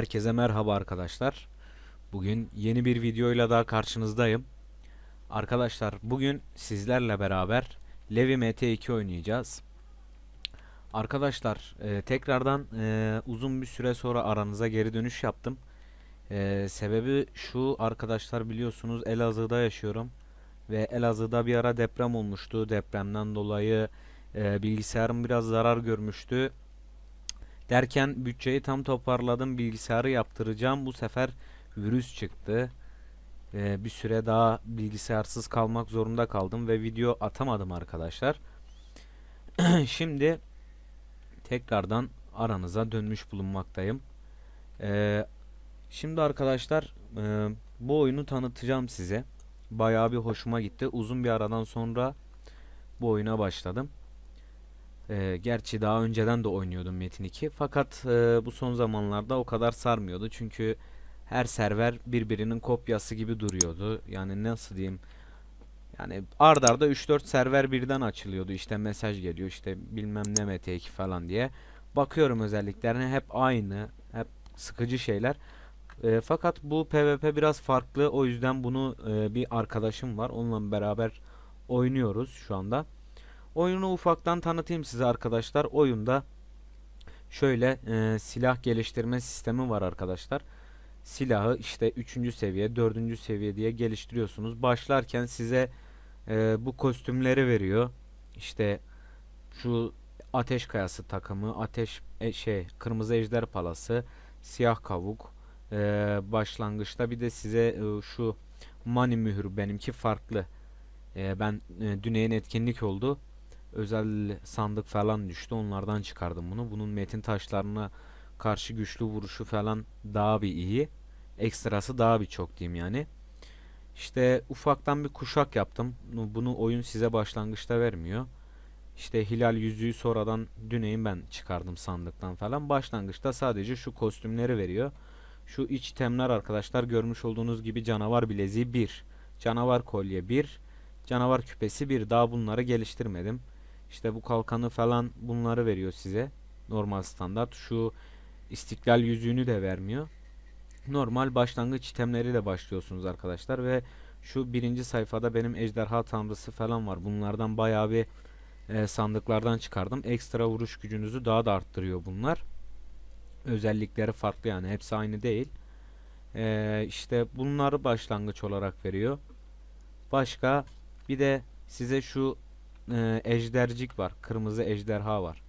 Herkese merhaba arkadaşlar. Bugün yeni bir videoyla daha karşınızdayım. Arkadaşlar bugün sizlerle beraber Levi MT2 oynayacağız. Arkadaşlar e, tekrardan e, uzun bir süre sonra aranıza geri dönüş yaptım. E, sebebi şu arkadaşlar biliyorsunuz Elazığ'da yaşıyorum. Ve Elazığ'da bir ara deprem olmuştu. Depremden dolayı e, bilgisayarım biraz zarar görmüştü. Derken bütçeyi tam toparladım. Bilgisayarı yaptıracağım. Bu sefer virüs çıktı. Ee, bir süre daha bilgisayarsız kalmak zorunda kaldım ve video atamadım arkadaşlar. Şimdi tekrardan aranıza dönmüş bulunmaktayım. Ee, şimdi arkadaşlar e, bu oyunu tanıtacağım size. Bayağı bir hoşuma gitti. Uzun bir aradan sonra bu oyuna başladım. Ee, gerçi daha önceden de oynuyordum Metin 2. Fakat e, bu son zamanlarda o kadar sarmıyordu. Çünkü her server birbirinin kopyası gibi duruyordu. Yani nasıl diyeyim? Yani ard arda 3-4 server birden açılıyordu. İşte mesaj geliyor işte bilmem ne MT2 falan diye. Bakıyorum özelliklerine hep aynı. Hep sıkıcı şeyler. E, fakat bu PvP biraz farklı. O yüzden bunu e, bir arkadaşım var. Onunla beraber oynuyoruz şu anda. Oyunu ufaktan tanıtayım size arkadaşlar. Oyunda şöyle e, silah geliştirme sistemi var arkadaşlar. Silahı işte 3. seviye, 4. seviye diye geliştiriyorsunuz. Başlarken size e, bu kostümleri veriyor. İşte şu ateş kayası takımı, ateş e, şey, kırmızı ejder palası, siyah kavuk. E, başlangıçta bir de size e, şu mani mühür benimki farklı. E, ben e, Düney'in etkinlik oldu özel sandık falan düştü. Onlardan çıkardım bunu. Bunun metin taşlarına karşı güçlü vuruşu falan daha bir iyi. Ekstrası daha bir çok diyeyim yani. İşte ufaktan bir kuşak yaptım. Bunu oyun size başlangıçta vermiyor. İşte hilal yüzüğü sonradan Düney'in ben çıkardım sandıktan falan. Başlangıçta sadece şu kostümleri veriyor. Şu iç temler arkadaşlar görmüş olduğunuz gibi canavar bileziği 1. Canavar kolye 1. Canavar küpesi 1. Daha bunları geliştirmedim. İşte bu kalkanı falan bunları veriyor size. Normal standart. Şu istiklal yüzüğünü de vermiyor. Normal başlangıç itemleriyle başlıyorsunuz arkadaşlar ve şu birinci sayfada benim ejderha tanrısı falan var. Bunlardan bayağı bir e, sandıklardan çıkardım. Ekstra vuruş gücünüzü daha da arttırıyor bunlar. Özellikleri farklı yani hepsi aynı değil. E, işte bunları başlangıç olarak veriyor. Başka bir de size şu e, ejdercik var. Kırmızı ejderha var.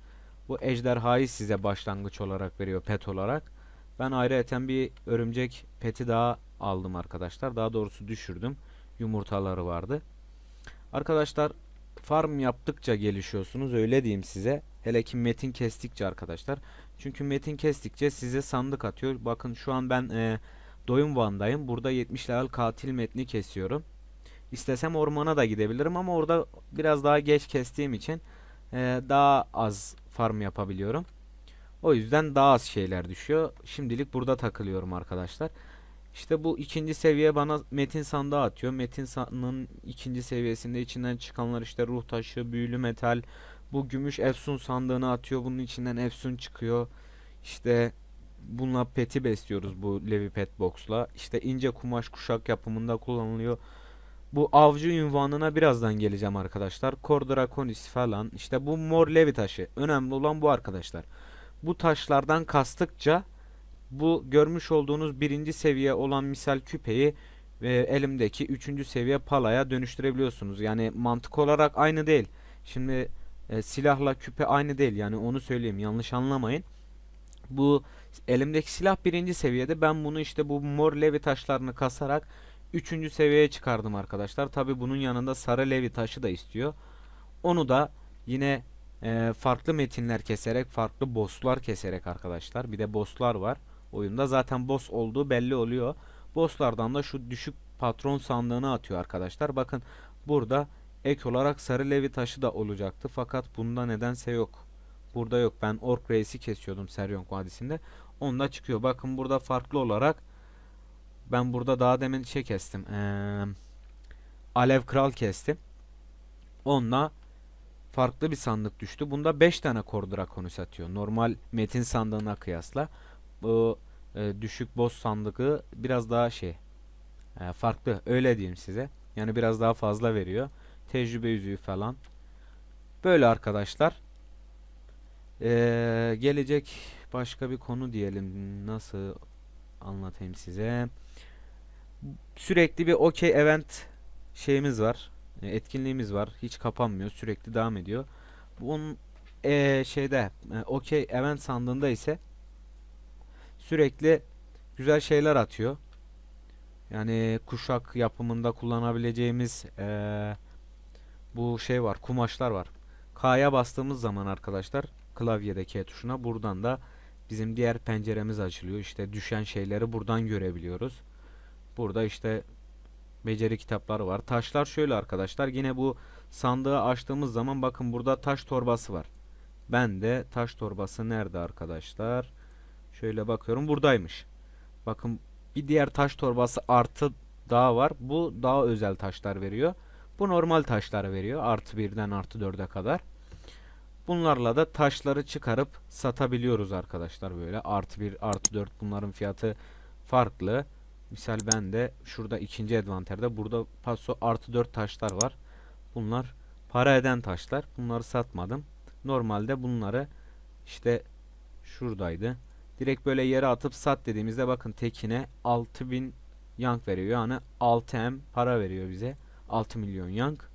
Bu ejderhayı size başlangıç olarak veriyor pet olarak. Ben ayrıyeten bir örümcek peti daha aldım arkadaşlar. Daha doğrusu düşürdüm. Yumurtaları vardı. Arkadaşlar farm yaptıkça gelişiyorsunuz öyle diyeyim size. Hele ki metin kestikçe arkadaşlar. Çünkü metin kestikçe size sandık atıyor. Bakın şu an ben e, doyum vandayım. Burada 70 level katil metni kesiyorum. İstesem ormana da gidebilirim ama orada biraz daha geç kestiğim için e, daha az farm yapabiliyorum. O yüzden daha az şeyler düşüyor. Şimdilik burada takılıyorum arkadaşlar. İşte bu ikinci seviye bana metin sandığı atıyor. Metin sandığının ikinci seviyesinde içinden çıkanlar işte ruh taşı, büyülü metal, bu gümüş efsun sandığını atıyor. Bunun içinden efsun çıkıyor. İşte bununla peti besliyoruz bu Levi Pet Box'la. İşte ince kumaş kuşak yapımında kullanılıyor. Bu avcı ünvanına birazdan geleceğim arkadaşlar. Kor Draconis falan. İşte bu mor levi taşı. Önemli olan bu arkadaşlar. Bu taşlardan kastıkça bu görmüş olduğunuz birinci seviye olan misal küpeyi ve elimdeki üçüncü seviye palaya dönüştürebiliyorsunuz. Yani mantık olarak aynı değil. Şimdi e, silahla küpe aynı değil. Yani onu söyleyeyim. Yanlış anlamayın. Bu elimdeki silah birinci seviyede. Ben bunu işte bu mor levi taşlarını kasarak Üçüncü seviyeye çıkardım arkadaşlar. Tabi bunun yanında sarı levi taşı da istiyor. Onu da yine e, farklı metinler keserek, farklı bosslar keserek arkadaşlar. Bir de bosslar var. Oyunda zaten boss olduğu belli oluyor. Bosslardan da şu düşük patron sandığını atıyor arkadaşlar. Bakın burada ek olarak sarı levi taşı da olacaktı. Fakat bunda nedense yok. Burada yok. Ben Ork Reis'i kesiyordum Seryong Vadisi'nde. Onda çıkıyor. Bakın burada farklı olarak ben burada daha demin şey kestim. Ee, Alev Kral kestim. Onunla farklı bir sandık düştü. Bunda 5 tane Kor Draconus atıyor. Normal metin sandığına kıyasla. Bu e, düşük boss sandığı biraz daha şey e, farklı öyle diyeyim size. Yani biraz daha fazla veriyor. Tecrübe yüzüğü falan. Böyle arkadaşlar. Ee, gelecek başka bir konu diyelim. Nasıl anlatayım size? Sürekli bir okey event şeyimiz var. e, Etkinliğimiz var. Hiç kapanmıyor. Sürekli devam ediyor. Bunun e, şeyde e, okey event sandığında ise sürekli güzel şeyler atıyor. Yani kuşak yapımında kullanabileceğimiz e, bu şey var. Kumaşlar var. K'ya bastığımız zaman arkadaşlar klavyede K tuşuna buradan da bizim diğer penceremiz açılıyor. İşte düşen şeyleri buradan görebiliyoruz. Burada işte beceri kitapları var. Taşlar şöyle arkadaşlar. Yine bu sandığı açtığımız zaman bakın burada taş torbası var. Ben de taş torbası nerede arkadaşlar? Şöyle bakıyorum buradaymış. Bakın bir diğer taş torbası artı daha var. Bu daha özel taşlar veriyor. Bu normal taşlar veriyor. Artı birden artı dörde kadar. Bunlarla da taşları çıkarıp satabiliyoruz arkadaşlar böyle. Artı bir artı dört bunların fiyatı farklı. Misal ben de şurada ikinci advanterde burada paso artı dört taşlar var. Bunlar para eden taşlar. Bunları satmadım. Normalde bunları işte şuradaydı. Direkt böyle yere atıp sat dediğimizde bakın tekine 6000 yank veriyor. Yani 6M para veriyor bize. 6 milyon yank.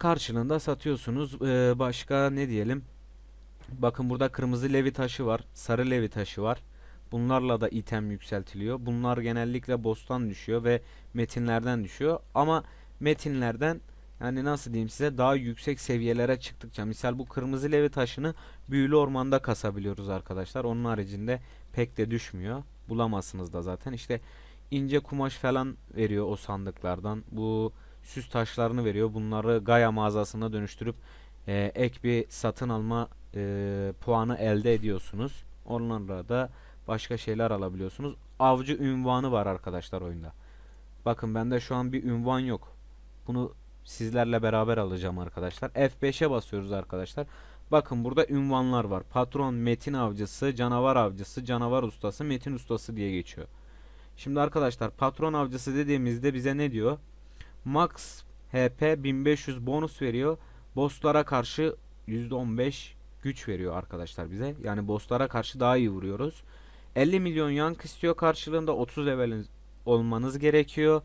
Karşılığında satıyorsunuz. Ee, başka ne diyelim? Bakın burada kırmızı levi taşı var. Sarı levi taşı var. Bunlarla da item yükseltiliyor. Bunlar genellikle boss'tan düşüyor ve metinlerden düşüyor. Ama metinlerden yani nasıl diyeyim size daha yüksek seviyelere çıktıkça misal bu kırmızı levi taşını büyülü ormanda kasabiliyoruz arkadaşlar. Onun haricinde pek de düşmüyor. Bulamazsınız da zaten. İşte ince kumaş falan veriyor o sandıklardan. Bu süs taşlarını veriyor. Bunları Gaia mağazasına dönüştürüp e, ek bir satın alma e, puanı elde ediyorsunuz. Onlarla da başka şeyler alabiliyorsunuz. Avcı ünvanı var arkadaşlar oyunda. Bakın bende şu an bir ünvan yok. Bunu sizlerle beraber alacağım arkadaşlar. F5'e basıyoruz arkadaşlar. Bakın burada ünvanlar var. Patron, metin avcısı, canavar avcısı, canavar ustası, metin ustası diye geçiyor. Şimdi arkadaşlar patron avcısı dediğimizde bize ne diyor? Max HP 1500 bonus veriyor. Bosslara karşı %15 güç veriyor arkadaşlar bize. Yani bosslara karşı daha iyi vuruyoruz. 50 milyon yank istiyor karşılığında 30 level olmanız gerekiyor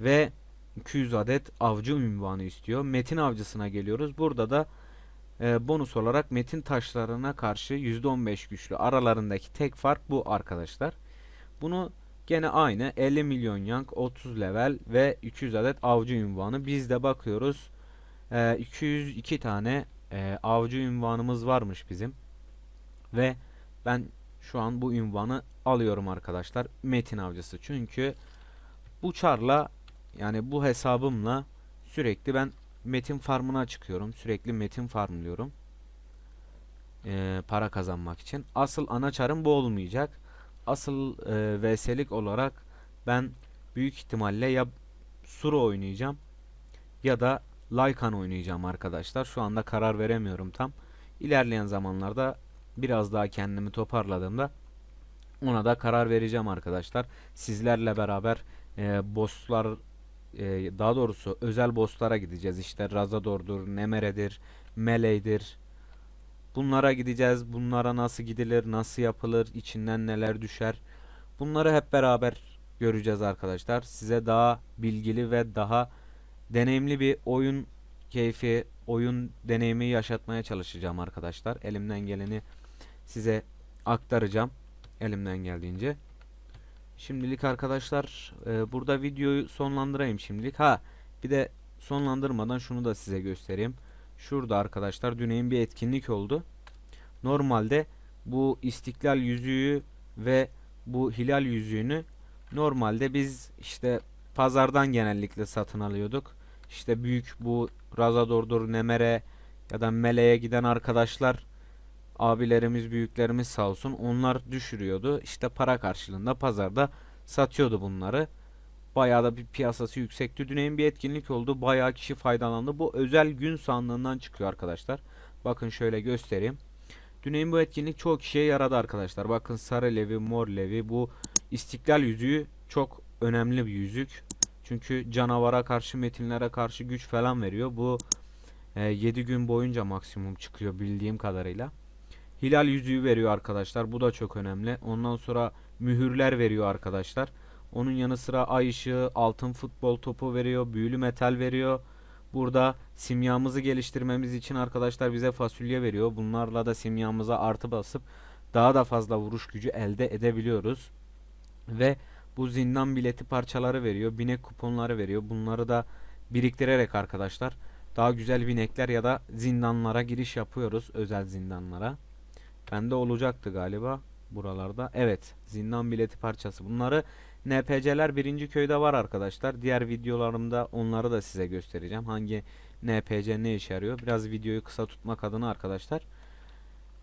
ve 200 adet avcı ünvanı istiyor. Metin avcısına geliyoruz. Burada da e, bonus olarak metin taşlarına karşı %15 güçlü. Aralarındaki tek fark bu arkadaşlar. Bunu gene aynı 50 milyon yank 30 level ve 200 adet avcı ünvanı. Biz de bakıyoruz. E, 202 tane e, avcı ünvanımız varmış bizim. Ve ben şu an bu ünvanı alıyorum arkadaşlar. Metin avcısı. Çünkü bu çarla yani bu hesabımla sürekli ben metin farmına çıkıyorum. Sürekli metin farmlıyorum. Ee, para kazanmak için. Asıl ana çarım bu olmayacak. Asıl e, VS'lik olarak ben büyük ihtimalle ya Suro oynayacağım ya da Lycan oynayacağım arkadaşlar. Şu anda karar veremiyorum tam. İlerleyen zamanlarda biraz daha kendimi toparladığımda ona da karar vereceğim arkadaşlar. Sizlerle beraber e, bosslar e, daha doğrusu özel bosslara gideceğiz. İşte Razador'dur, Nemere'dir, Melee'dir. Bunlara gideceğiz. Bunlara nasıl gidilir, nasıl yapılır, içinden neler düşer. Bunları hep beraber göreceğiz arkadaşlar. Size daha bilgili ve daha deneyimli bir oyun keyfi, oyun deneyimi yaşatmaya çalışacağım arkadaşlar. Elimden geleni size aktaracağım. Elimden geldiğince. Şimdilik arkadaşlar e, burada videoyu sonlandırayım şimdilik. Ha bir de sonlandırmadan şunu da size göstereyim. Şurada arkadaşlar düneyin bir etkinlik oldu. Normalde bu istiklal yüzüğü ve bu hilal yüzüğünü normalde biz işte pazardan genellikle satın alıyorduk. İşte büyük bu Razador'dur, Nemere ya da Mele'ye giden arkadaşlar abilerimiz, büyüklerimiz sağ olsun onlar düşürüyordu. İşte para karşılığında pazarda satıyordu bunları. Bayağı da bir piyasası yüksekti. Düneyin bir etkinlik oldu. Bayağı kişi faydalandı. Bu özel gün sandığından çıkıyor arkadaşlar. Bakın şöyle göstereyim. Düneyin bu etkinlik çok kişiye yaradı arkadaşlar. Bakın sarı levi, mor levi bu istiklal yüzüğü çok önemli bir yüzük. Çünkü canavara karşı, metinlere karşı güç falan veriyor. Bu 7 gün boyunca maksimum çıkıyor bildiğim kadarıyla. Hilal yüzüğü veriyor arkadaşlar. Bu da çok önemli. Ondan sonra mühürler veriyor arkadaşlar. Onun yanı sıra ay ışığı, altın futbol topu veriyor, büyülü metal veriyor. Burada simyamızı geliştirmemiz için arkadaşlar bize fasulye veriyor. Bunlarla da simyamıza artı basıp daha da fazla vuruş gücü elde edebiliyoruz. Ve bu zindan bileti parçaları veriyor. Binek kuponları veriyor. Bunları da biriktirerek arkadaşlar daha güzel binekler ya da zindanlara giriş yapıyoruz. Özel zindanlara. Bende olacaktı galiba buralarda. Evet zindan bileti parçası. Bunları NPC'ler birinci köyde var arkadaşlar. Diğer videolarımda onları da size göstereceğim. Hangi NPC ne işe yarıyor. Biraz videoyu kısa tutmak adına arkadaşlar.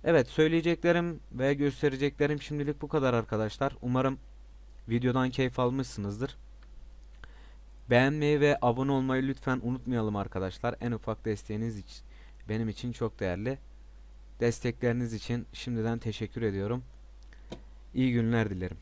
Evet söyleyeceklerim ve göstereceklerim şimdilik bu kadar arkadaşlar. Umarım videodan keyif almışsınızdır. Beğenmeyi ve abone olmayı lütfen unutmayalım arkadaşlar. En ufak desteğiniz için benim için çok değerli. Destekleriniz için şimdiden teşekkür ediyorum. İyi günler dilerim.